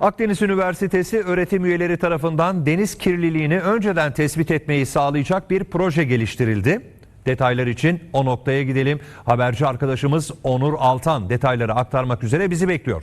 Akdeniz Üniversitesi öğretim üyeleri tarafından deniz kirliliğini önceden tespit etmeyi sağlayacak bir proje geliştirildi. Detaylar için o noktaya gidelim. Haberci arkadaşımız Onur Altan detayları aktarmak üzere bizi bekliyor.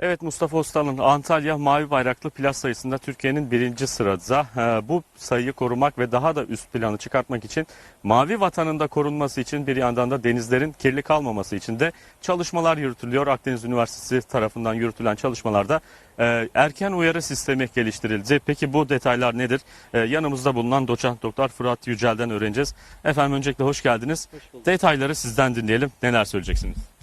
Evet Mustafa Usta'nın Antalya mavi bayraklı plaj sayısında Türkiye'nin birinci sırada. Ee, Bu sayıyı korumak ve daha da üst planı çıkartmak için mavi vatanın da korunması için bir yandan da denizlerin kirli kalmaması için de çalışmalar yürütülüyor. Akdeniz Üniversitesi tarafından yürütülen çalışmalarda e, erken uyarı sistemi geliştirildi. Peki bu detaylar nedir? E, Yanımızda bulunan doçent doktor Fırat Yücel'den öğreneceğiz. Efendim öncelikle hoş geldiniz. Detayları sizden dinleyelim. Neler söyleyeceksiniz?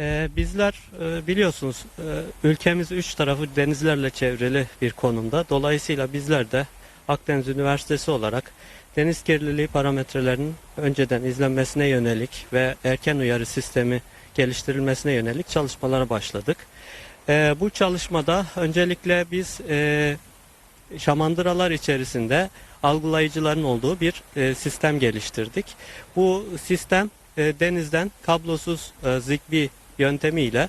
Ee, bizler e, biliyorsunuz e, ülkemiz üç tarafı denizlerle çevrili bir konumda. Dolayısıyla bizler de Akdeniz Üniversitesi olarak deniz kirliliği parametrelerinin önceden izlenmesine yönelik ve erken uyarı sistemi geliştirilmesine yönelik çalışmalara başladık. Ee, bu çalışmada öncelikle biz e, şamandıralar içerisinde algılayıcıların olduğu bir e, sistem geliştirdik. Bu sistem e, denizden kablosuz e, Zigbee yöntemiyle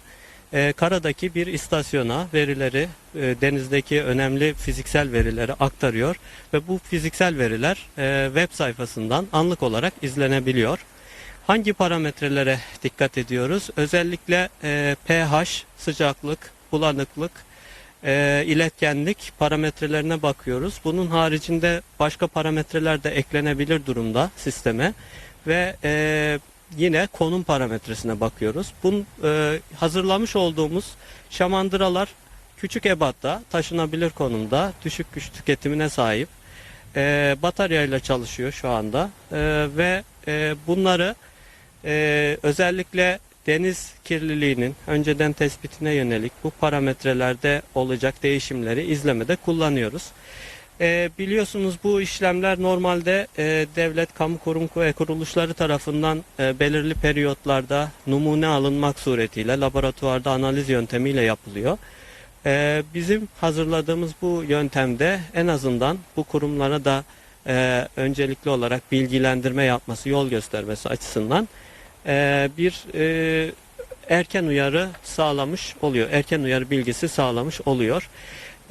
e, karadaki bir istasyona verileri, e, denizdeki önemli fiziksel verileri aktarıyor ve bu fiziksel veriler e, web sayfasından anlık olarak izlenebiliyor. Hangi parametrelere dikkat ediyoruz? Özellikle e, pH, sıcaklık, bulanıklık, e, iletkenlik parametrelerine bakıyoruz. Bunun haricinde başka parametreler de eklenebilir durumda sisteme ve e, yine konum parametresine bakıyoruz. Bunun e, hazırlamış olduğumuz şamandıralar küçük ebatta taşınabilir konumda düşük güç tüketimine sahip e, bataryayla çalışıyor şu anda E, ve e, bunları e, özellikle deniz kirliliğinin önceden tespitine yönelik bu parametrelerde olacak değişimleri izlemede kullanıyoruz. E, biliyorsunuz bu işlemler normalde e, devlet, kamu kurum ve kuruluşları tarafından e, belirli periyotlarda numune alınmak suretiyle laboratuvarda analiz yöntemiyle yapılıyor. E, bizim hazırladığımız bu yöntemde en azından bu kurumlara da e, öncelikli olarak bilgilendirme yapması, yol göstermesi açısından e, bir e, erken uyarı sağlamış oluyor. Erken uyarı bilgisi sağlamış oluyor.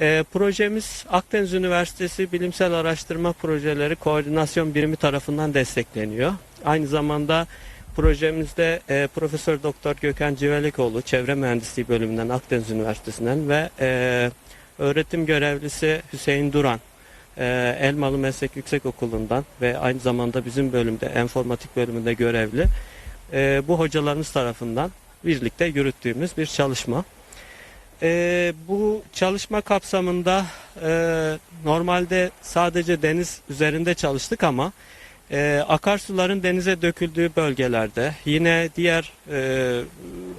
E, projemiz Akdeniz Üniversitesi Bilimsel Araştırma Projeleri Koordinasyon Birimi tarafından destekleniyor. Aynı zamanda projemizde e, Profesör Doktor Gökhan Civelikoğlu Çevre Mühendisliği bölümünden Akdeniz Üniversitesi'nden ve e, öğretim görevlisi Hüseyin Duran e, Elmalı Meslek Yüksekokulu'ndan ve aynı zamanda bizim bölümde enformatik bölümünde görevli e, bu hocalarımız tarafından birlikte yürüttüğümüz bir çalışma. E, bu çalışma kapsamında e, normalde sadece deniz üzerinde çalıştık ama e, akarsuların denize döküldüğü bölgelerde yine diğer e,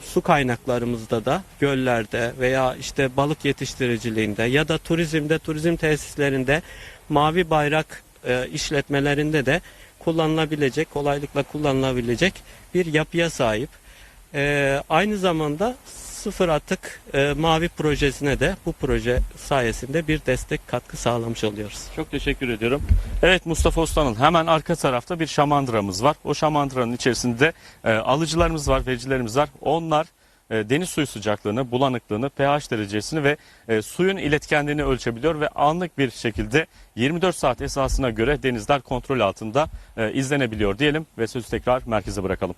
su kaynaklarımızda da göllerde veya işte balık yetiştiriciliğinde ya da turizmde turizm tesislerinde mavi bayrak e, işletmelerinde de kullanılabilecek kolaylıkla kullanılabilecek bir yapıya sahip. E, aynı zamanda sıfır atık e, mavi projesine de bu proje sayesinde bir destek katkı sağlamış oluyoruz. Çok teşekkür ediyorum. Evet Mustafa Usta'nın hemen arka tarafta bir şamandıramız var. O şamandıranın içerisinde e, alıcılarımız var, vericilerimiz var. Onlar e, deniz suyu sıcaklığını, bulanıklığını, pH derecesini ve e, suyun iletkenliğini ölçebiliyor ve anlık bir şekilde 24 saat esasına göre denizler kontrol altında e, izlenebiliyor diyelim ve sözü tekrar merkeze bırakalım.